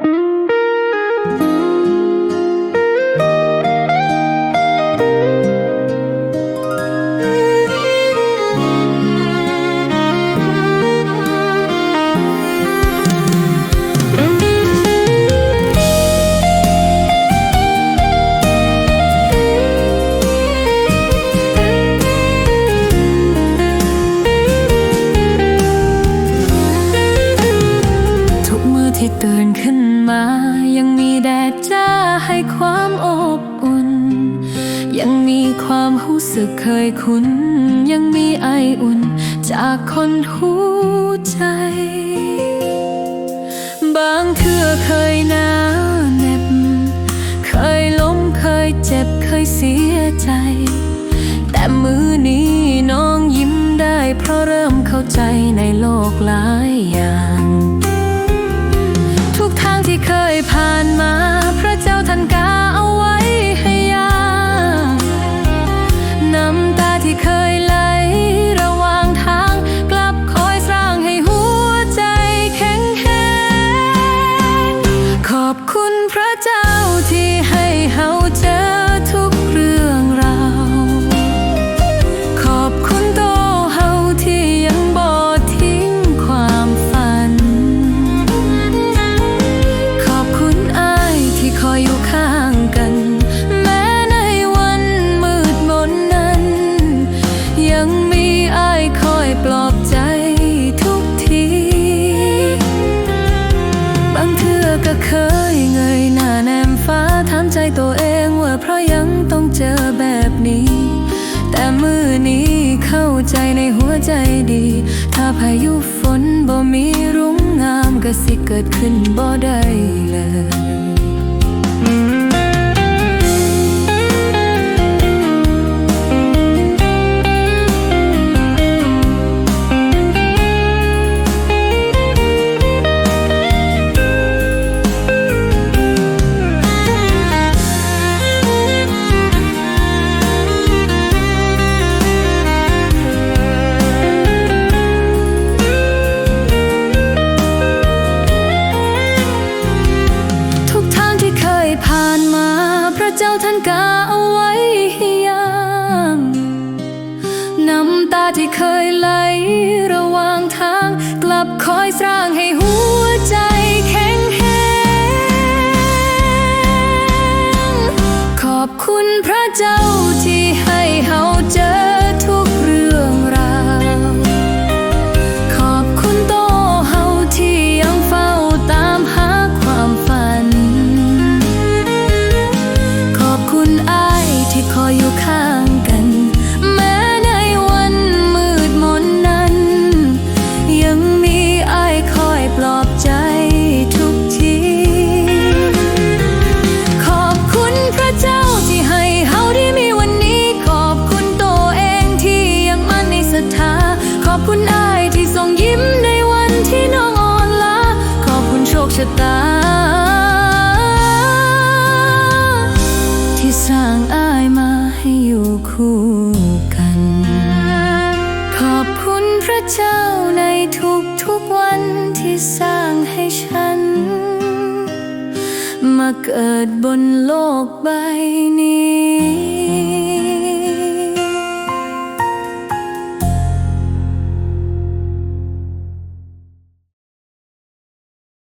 ทุ ตื่นขึ้นมายังมีแดดจ้าให้ความอบอุ่น ยังมีความรู้สึกเคยคุ้น ยังมีไออุ่น จากคนหูใจ บางเทื่อเคยหนาวเหน็บ เคยล้มเคยเจ็บเคยเสียใจ แต่มือนี้น้องยิ้มได้เพราะเริ่มเข้าใจในโลกหลายอย่าง เคยผ่านมา อก็เคยเงยหน้าแนมฟ้าถามใจตัวเองว่าเพราะยังต้องเจอแบบนี้ แต่มือนี้เข้าใจในหัวใจดี ถ้าพายุฝนบ่มีรุ้งงามก็สิเกิดขึ้นบ่ได้เลย กาเอาไว้ให้ยังน้ำตาที่เคยไหลระหว่างทาง กลับคอยสร้างให้หัวใจ ชะตา ที่สร้างอายมาให้อยู่คู่กัน ขอบคุณพระเจ้าในทุกทุกๆวันที่สร้างให้ฉัน มาเกิดบนโลกใบนี้